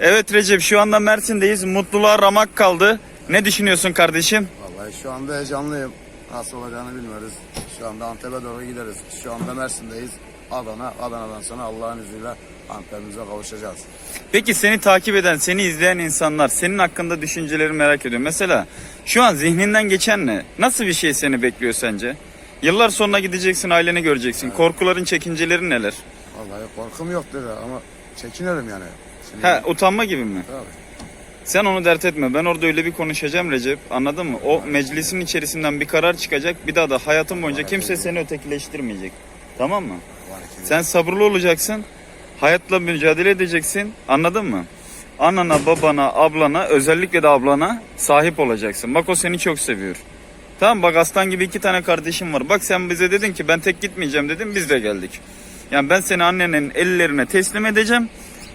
Evet Recep şu anda Mersin'deyiz. Mutluluğa ramak kaldı. Ne düşünüyorsun kardeşim? Vallahi şu anda heyecanlıyım. Nasıl olacağını bilmiyoruz. Şu anda Antep'e doğru gideriz. Şu anda Mersin'deyiz. Adana, Adana'dan sonra Allah'ın izniyle Antep'imize kavuşacağız. Peki seni takip eden, seni izleyen insanlar senin hakkında düşünceleri merak ediyor. Mesela şu an zihninden geçen ne? Nasıl bir şey seni bekliyor sence? Yıllar sonra gideceksin, aileni göreceksin. Korkuların, çekincelerin neler? Vallahi korkum yok dedi ama çekiniyorum yani. Ha, utanma gibi mi? Tabii. Sen onu dert etme. Ben orada öyle bir konuşacağım Recep. Anladın mı? O meclisin içerisinden bir karar çıkacak. Bir daha da hayatın boyunca kimse seni ötekileştirmeyecek. Tamam mı? Sen sabırlı olacaksın. Hayatla mücadele edeceksin. Anladın mı? Anana, babana, ablana, özellikle de ablana sahip olacaksın. Bak o seni çok seviyor. Tamam bak aslan gibi iki tane kardeşim var. Bak sen bize dedin ki ben tek gitmeyeceğim dedin biz de geldik. Yani ben seni annenin ellerine teslim edeceğim.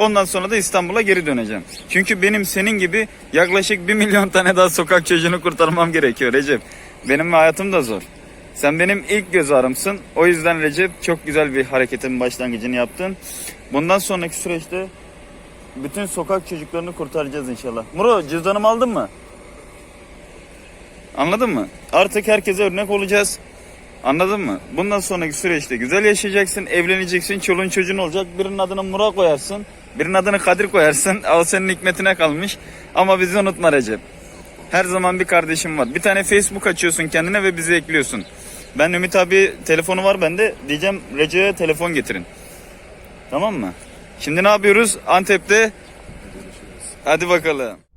Ondan sonra da İstanbul'a geri döneceğim. Çünkü benim senin gibi yaklaşık bir milyon tane daha sokak çocuğunu kurtarmam gerekiyor Recep. Benim hayatım da zor. Sen benim ilk göz ağrımsın. O yüzden Recep çok güzel bir hareketin başlangıcını yaptın. Bundan sonraki süreçte bütün sokak çocuklarını kurtaracağız inşallah. Muro cüzdanımı aldın mı? Anladın mı? Artık herkese örnek olacağız. Anladın mı? Bundan sonraki süreçte güzel yaşayacaksın, evleneceksin, çoluğun çocuğun olacak. Birinin adını Murat koyarsın, birinin adını Kadir koyarsın. O senin hikmetine kalmış. Ama bizi unutma Recep. Her zaman bir kardeşim var. Bir tane Facebook açıyorsun kendine ve bizi ekliyorsun. Ben Ümit abi telefonu var bende. Diyeceğim Recep'e telefon getirin. Tamam mı? Şimdi ne yapıyoruz? Antep'te. Hadi bakalım.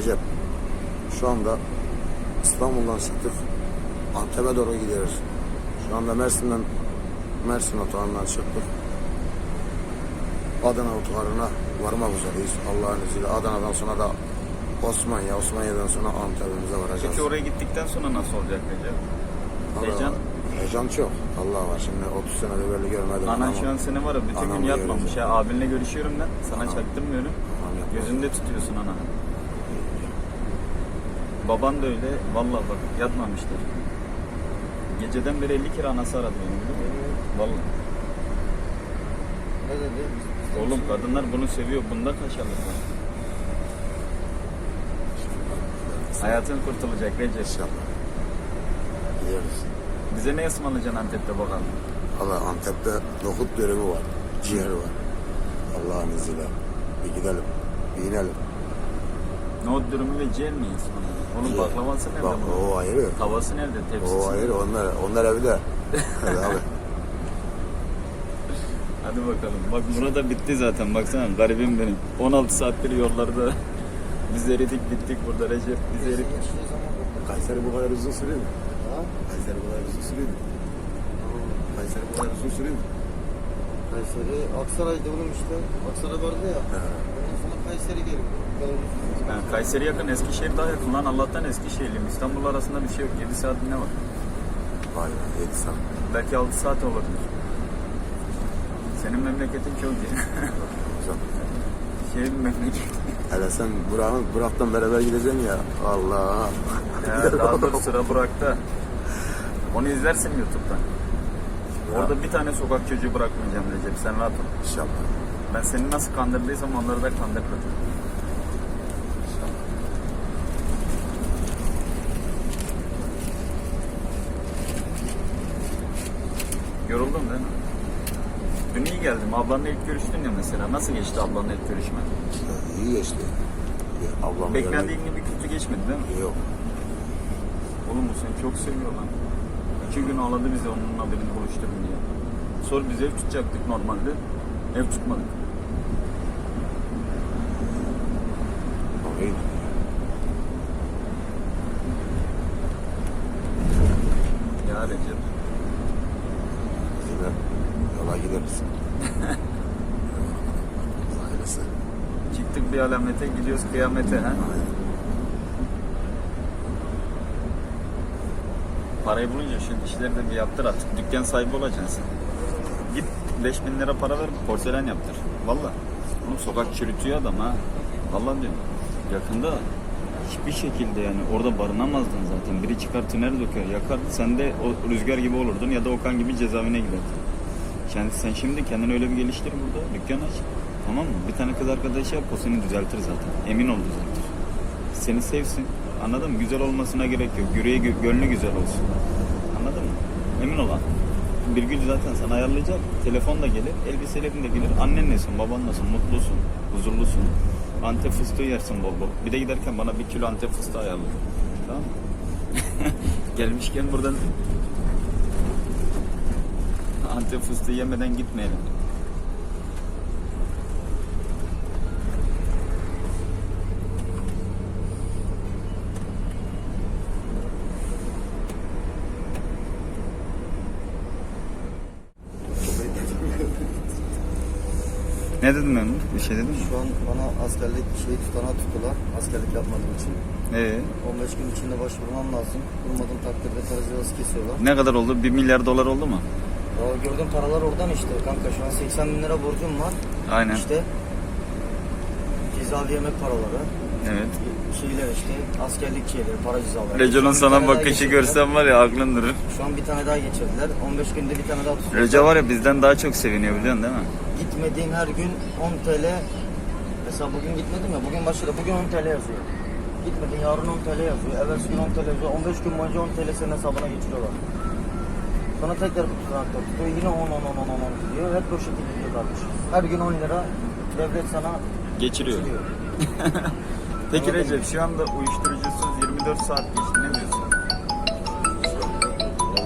Recep. Şu anda İstanbul'dan çıktık. Antep'e doğru gidiyoruz. Şu anda Mersin'den Mersin otağından çıktık. Adana otogarına varmak üzereyiz Allah'ın izniyle. Adana'dan sonra da Osmanya, Osmanya'dan sonra Antep'imize varacağız. Peki oraya gittikten sonra nasıl olacak Recep? Heyecan? Heyecan çok. Allah var şimdi 30 senedir böyle görmedim. Anan şu an seni var ya bütün gün yatmamış ya. Abinle görüşüyorum ben. Sana Anam. çaktırmıyorum. Anam. Gözünde tutuyorsun ananı. Baban da öyle. Vallahi bak yatmamıştır. Geceden beri 50 kere anası aradı beni biliyor musun? Vallahi. Ne dedi? Oğlum kadınlar bunu seviyor. Bunda kaşarlık var. Hayatın kurtulacak Recep. İnşallah. Gidiyoruz. Bize ne ısmarlayacaksın Antep'te bakalım. Valla Antep'te nohut dürümü var. Ciğer var. Allah'ın izniyle. Bir gidelim. Bir inelim. Nohut dürümü ve ciğer mi ısmarladın? Onun Ciğer. baklavası nerede? Bak bunun? o ayrı. Tavası nerede? Tepsisi. O ayrı. Onlar, onlar evde. Hadi abi. Hadi bakalım. Bak burada bitti zaten. Baksana garibim benim. 16 saattir yollarda. Biz eridik bittik burada Recep. Biz eridik. Kayseri bu kadar uzun sürüyor mu? Kayseri bu kadar uzun sürüyor mu? Kayseri bu kadar uzun sürüyor mu? Kayseri, Aksaray'da oğlum işte. Aksaray vardı ya. Ondan sonra Kayseri geliyor. Yani Kayseri yakın, Eskişehir daha yakın lan. Allah'tan Eskişehirliyim. İstanbul arasında bir şey yok. 7 saat ne var? Vay be 7 saat. Belki 6 saat olabilir. Senin memleketin çok iyi. Güzel. şey bir memleket. Hele sen Burak'ın, Burak'tan beraber gideceksin ya. Allah. Ya daha dur sıra Burak'ta. Onu izlersin YouTube'dan. Orada bir tane sokak çocuğu bırakmayacağım Recep. Sen rahat ol. İnşallah. Ben seni nasıl kandırdıysam onları da kandırırım. Yoruldun değil mi? Dün iyi geldim. Ablanla ilk görüştün ya mesela. Nasıl geçti ablanla ilk görüşme? İyi geçti. Bir Ablam Beklendiğin gibi kötü geçmedi değil mi? Yok. Oğlum bu seni çok seviyor lan. İki gün ağladı bize onunla beni buluşturun diye. Sonra biz ev tutacaktık normalde. Ev tutmadık. Ama iyi. Ya Recep. Yine yola gideriz. Hayırlısı. Çıktık bir alamete gidiyoruz kıyamete. Aynen. Parayı bulunca şu işleri de bir yaptır artık. Dükkan sahibi olacaksın sen. Git 5000 lira para ver porselen yaptır. Valla. Oğlum sokak çürütüyor adam ha. Valla diyorum. Yakında hiçbir şekilde yani orada barınamazdın zaten. Biri çıkar tünel döker yakardı. Sen de o rüzgar gibi olurdun ya da Okan gibi cezaevine giderdin. Kendi, sen şimdi kendini öyle bir geliştir burada. Dükkan aç. Tamam mı? Bir tane kız arkadaşı yap o seni düzeltir zaten. Emin ol düzeltir. Seni sevsin. Anladın mı? Güzel olmasına gerek yok. Yüreği, gö- gönlü güzel olsun. Anladın mı? Emin ol lan. Bir gün zaten sana ayarlayacak. Telefon da gelir, elbiselerin de gelir. Annen nesin, baban nasıl, mutlusun, huzurlusun. Antep fıstığı yersin bol bol. Bir de giderken bana bir kilo antep fıstığı ayarla. Tamam mı? Gelmişken buradan antep fıstığı yemeden gitmeyelim. Ne dedim ben? Bir şey dedim mi? Şu an bana askerlik şey tutanağı tuttular. Askerlik yapmadığım için. Ee, 15 gün içinde başvurmam lazım. Bulmadığım takdirde cezası kesiyorlar. ne kadar oldu? 1 milyar dolar oldu mu? Ya gördüğüm paralar oradan işte kanka. Şu an 80 bin lira borcum var. Aynen. İşte cezalı yemek paraları. Evet. Şeyler işte askerlik şeyleri, para cezaları. Recep'in sana bakışı görsen var ya aklın durur. Şu an bir tane daha geçirdiler. 15 günde bir tane daha tutuyorlar. Recep var ya bizden daha çok seviniyor biliyorsun değil mi? Gitmediğim her gün 10 TL. Mesela bugün gitmedim ya. Bugün başladı. Bugün 10 TL yazıyor. Gitmedin yarın 10 TL yazıyor. Evvelsi gün 10 TL yazıyor. 15 gün boyunca 10 TL senin hesabına geçiriyorlar. Sonra tekrar bir tutanakta tutuyor. Yine 10 10 10 10 10 gidiyor. Hep o şekilde gidiyor kardeşim. Her gün 10 lira devlet sana Geçiriyor. geçiriyor. Peki Recep şu anda uyuşturucusuz 24 saat geçti ne diyorsun?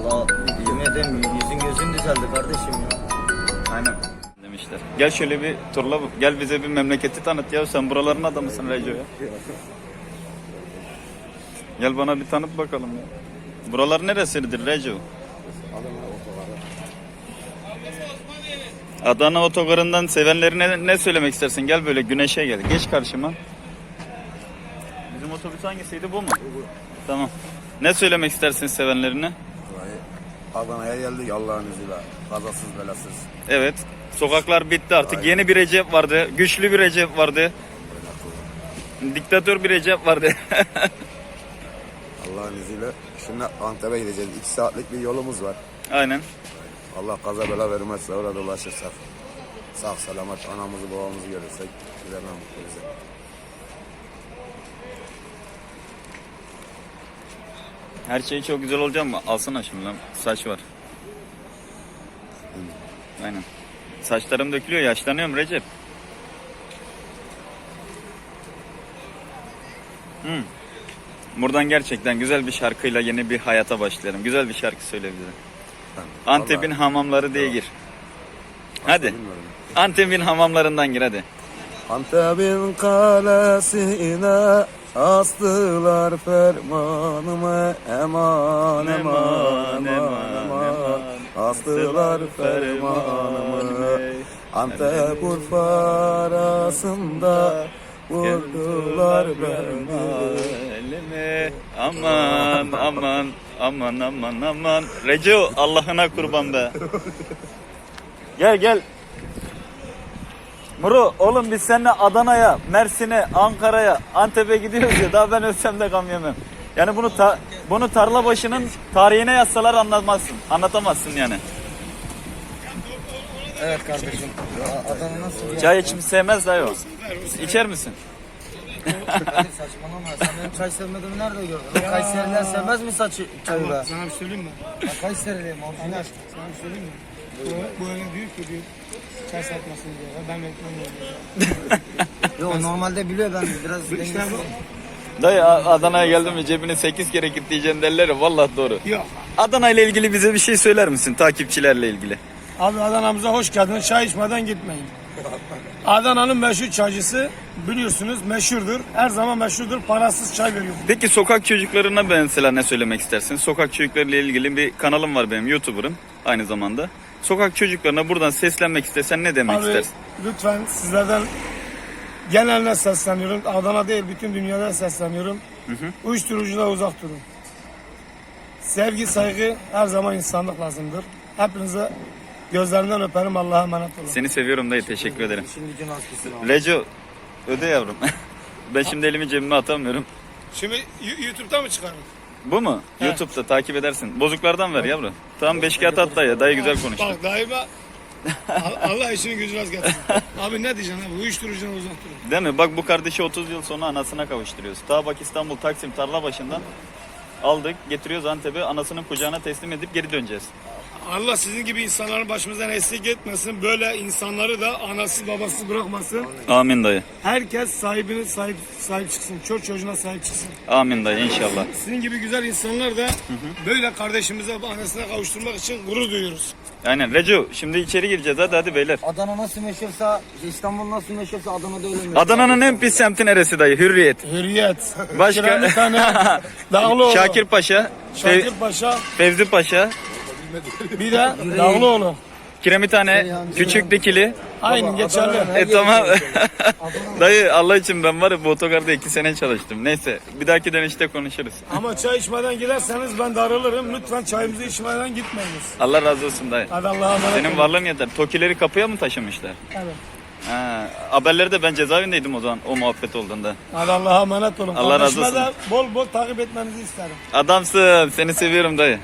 Valla yemin ederim yüzün gözün düzeldi kardeşim ya. Aynen. Demişler. Gel şöyle bir turla gel bize bir memleketi tanıt ya sen buraların adamısın Recep ya. Gel bana bir tanıt bakalım ya. Buralar neresidir Recep? Adana otogarından sevenlerine ne söylemek istersin? Gel böyle güneşe gel. Geç karşıma. Bizim otobüs hangisiydi bu mu? Tamam. Ne söylemek istersin sevenlerine? Adana'ya geldik Allah'ın izniyle. Kazasız belasız. Evet. Sokaklar bitti artık. Aynen. Yeni bir Recep vardı. Güçlü bir Recep vardı. Diktatör bir Recep vardı. Allah'ın izniyle. Şimdi Antep'e gideceğiz. 2 saatlik bir yolumuz var. Aynen. Allah kaza bela vermezse orada ulaşırsak. Sağ selamet anamızı babamızı görürsek ne mutlu bize. Her şey çok güzel olacak mı? Alsana şimdi lan. Saç var. Aynen. Saçlarım dökülüyor. Yaşlanıyorum Recep. Hmm. Buradan gerçekten güzel bir şarkıyla yeni bir hayata başlayalım. Güzel bir şarkı söyle bize. Antep'in Vallahi hamamları diye gir. Hadi. bilmiyorum. Antep'in hamamlarından gir hadi. Antep'in kalesine astılar fermanımı eman eman eman eman. Astılar fermanımı Antep Urfa arasında Vurdular beni. Elime aman aman aman aman aman. Reco Allah'ına kurban be. Gel gel Muru oğlum biz seninle Adana'ya, Mersin'e, Ankara'ya, Antep'e gidiyoruz ya daha ben ölsem de gam yemem. Yani bunu ta- bunu tarla başının tarihine yazsalar anlatmazsın. Anlatamazsın yani. Evet kardeşim. Adana nasıl? Çay içimi sevmez dayı o. İçer misin? Saçmalama. Sen benim çay sevmediğimi nerede gördün? O Kayseriler sevmez mi saçı çayı be? Sana bir söyleyeyim mi? Ben Kayseriliyim orijinal. Sana bir söyleyeyim mi? Bu, bu öyle diyor ki diyor. Çay satmasın diyor. Ben bekliyorum. Yo normalde biliyor ben biraz dengesizim. bu. Dayı Adana'ya geldim mi cebine 8 kere kilitleyeceğim derler ya vallahi doğru. Yok. Adana ile ilgili bize bir şey söyler misin takipçilerle ilgili? Abi Adana'mıza hoş geldiniz. Çay içmeden gitmeyin. Adana'nın meşhur çaycısı biliyorsunuz meşhurdur. Her zaman meşhurdur. Parasız çay veriyor. Peki sokak çocuklarına ben mesela ne söylemek istersin? Sokak çocuklarıyla ilgili bir kanalım var benim YouTuber'ım aynı zamanda. Sokak çocuklarına buradan seslenmek istesen ne demek Abi istersin? lütfen sizlerden geneline sesleniyorum. Adana değil bütün dünyada sesleniyorum. Uyuşturucudan uzak durun. Sevgi, saygı her zaman insanlık lazımdır. Hepinize gözlerinden öperim. Allah'a emanet olun. Seni seviyorum dayı teşekkür ederim. Az kesin abi. Reco öde yavrum. ben şimdi elimi cebime atamıyorum. Şimdi YouTube'da mı çıkarım? Bu mu? YouTube'da takip edersin. Bozuklardan ver yavrum. Tamam beş kağıt at dayı. Dayı güzel konuştu. Bak daima Allah işini gücünü az getirsin. Abi ne diyeceksin abi? Uyuşturucudan uzak durun. Değil mi? Bak bu kardeşi 30 yıl sonra anasına kavuşturuyoruz. Ta bak İstanbul Taksim tarla başından aldık getiriyoruz Antep'e anasının kucağına teslim edip geri döneceğiz. Allah sizin gibi insanların başımızdan eksik etmesin. Böyle insanları da anasız babasız bırakmasın. Amin dayı. Herkes sahibine sahip sahip çıksın. Çocuk çocuğuna sahip çıksın. Amin dayı inşallah. Sizin gibi güzel insanlar da böyle kardeşimize anasına kavuşturmak için gurur duyuyoruz. Aynen. Reco şimdi içeri gireceğiz hadi hadi beyler. Adana nasıl meşhursa, İstanbul nasıl meşhursa Adana'da öyle meşhur. Adana'nın en pis semti neresi dayı? Hürriyet. Hürriyet. Başka? Kiremitane, Dağlıoğlu. Şakir Paşa, Şakir Paşa. Fevzi Paşa, Bir de Dağlıoğlu. Kiremitane, Küçük Dikili. Aynı geçerli. E tamam. dayı Allah için ben var ya bu otogarda iki sene çalıştım. Neyse bir dahaki dönüşte konuşuruz. Ama çay içmeden giderseniz ben darılırım. Lütfen çayımızı içmeden gitmeyiniz. Allah razı olsun dayı. Hadi Allah'a emanet Senin olun. varlığın yeter. Tokileri kapıya mı taşımışlar? Evet. Ha, haberlerde ben cezaevindeydim o zaman o muhabbet olduğunda. Hadi Allah'a emanet olun. Allah razı olsun. de bol bol takip etmenizi isterim. Adamsın. Seni seviyorum dayı.